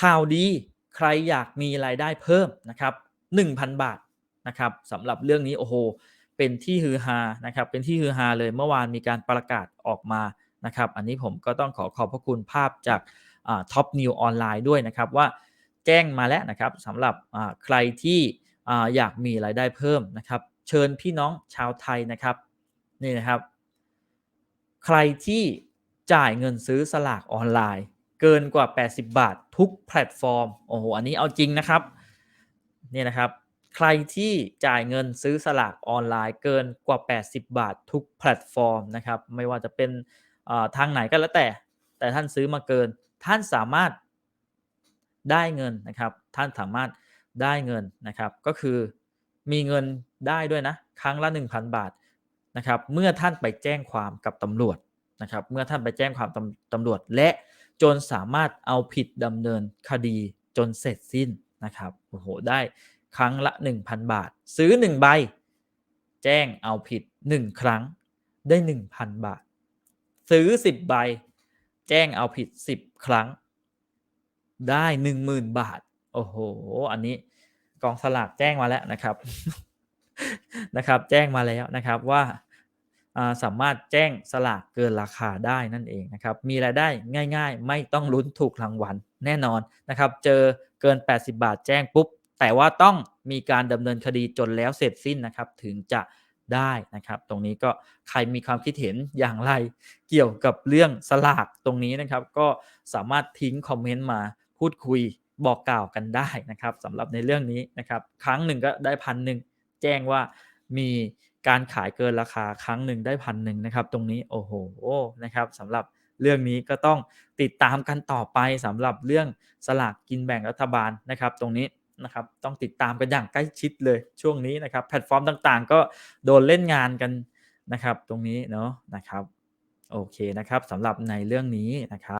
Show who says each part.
Speaker 1: ข่าวดีใครอยากมีรายได้เพิ่มนะครับ1,000 บาทนะครับสำหรับเรื่องนี้โอ้โหเป็นที่ฮือฮานะครับเป็นที่ฮือฮาเลยเมื่อวานมีการประกาศออกมานะครับอันนี้ผมก็ต้องขอขอบพระคุณภาพจากท็อปนิวออนไลน์ด้วยนะครับว่าแจ้งมาแล้วนะครับสำหรับใครที่อยากมีรายได้เพิ่มนะครับ เชิญพี่น้องชาวไทยนะครับนี่นะครับ ใครที่จ่ายเงินซื้อสลากออนไลน์ เกินกว่า 80 บาททุกแพลตฟอร์ม โอ้โห อันนี้เอาจริงนะครับ นี่นะครับ ใครที่จ่ายเงินซื้อสลากออนไลน์เกินกว่า 80 บาททุกแพลตฟอร์มนะครับ ไม่ว่าจะเป็นทางไหนก็แล้วแต่ แต่ท่านซื้อมาเกิน ท่านสามารถได้เงินนะครับ ท่านสามารถได้เงินนะครับ ก็คือมีเงินได้ด้วยนะ ครั้งละ 1,000 บาทนะครับ เมื่อท่านไปแจ้งความกับตำรวจนะครับ เมื่อท่านไปแจ้งความตำตำรวจและ จนสามารถเอาผิดดำเนินคดีจนเสร็จสิ้นนะครับโอ้โหได้ครั้งละ 1,000 บาท ซื้อ 1 ใบ แจ้งเอาผิด 1 ครั้งได้ 1,000 บาท ซื้อ 10 ใบ แจ้งเอาผิด 10 ครั้ง ได้ 10,000 บาท โอ้โห อันนี้กองสลากแจ้งมาแล้วนะครับนะครับ แจ้งมาแล้วนะครับว่า สามารถแจ้งสลากเกินราคาได้นั่นเองนะครับ มีรายได้ง่าย ๆ ไม่ต้องลุ้นถูกรางวัลแน่นอนนะครับ เจอเกิน 80 บาทแจ้งปุ๊บ แต่ว่าต้องมีการดำเนินคดีจนแล้วเสร็จสิ้นนะครับ ถึงจะได้นะครับ ตรงนี้ก็ใครมีความคิดเห็นอย่างไรเกี่ยวกับเรื่องสลากตรงนี้นะครับ ก็สามารถทิ้งคอมเมนต์มาพูดคุยบอกกล่าวกันได้นะครับสำหรับในเรื่องนี้นะครับ ครั้งหนึ่งก็ได้พันหนึ่งแจ้งว่ามี การขายเกินราคาครั้งหนึ่งได้พันหนึ่งนะครับ ตรงนี้โอ้โหนะครับสำหรับเรื่องนี้ก็ต้องติดตามกันต่อไปสำหรับเรื่องสลากกินแบ่งรัฐบาลนะครับ ตรงนี้นะครับต้องติดตามกันอย่างใกล้ชิดเลยช่วงนี้นะครับ แพลตฟอร์มต่างๆ ก็โดนเล่นงานกันนะครับ ตรงนี้เนาะนะครับ โอเคนะครับสำหรับในเรื่องนี้นะครับ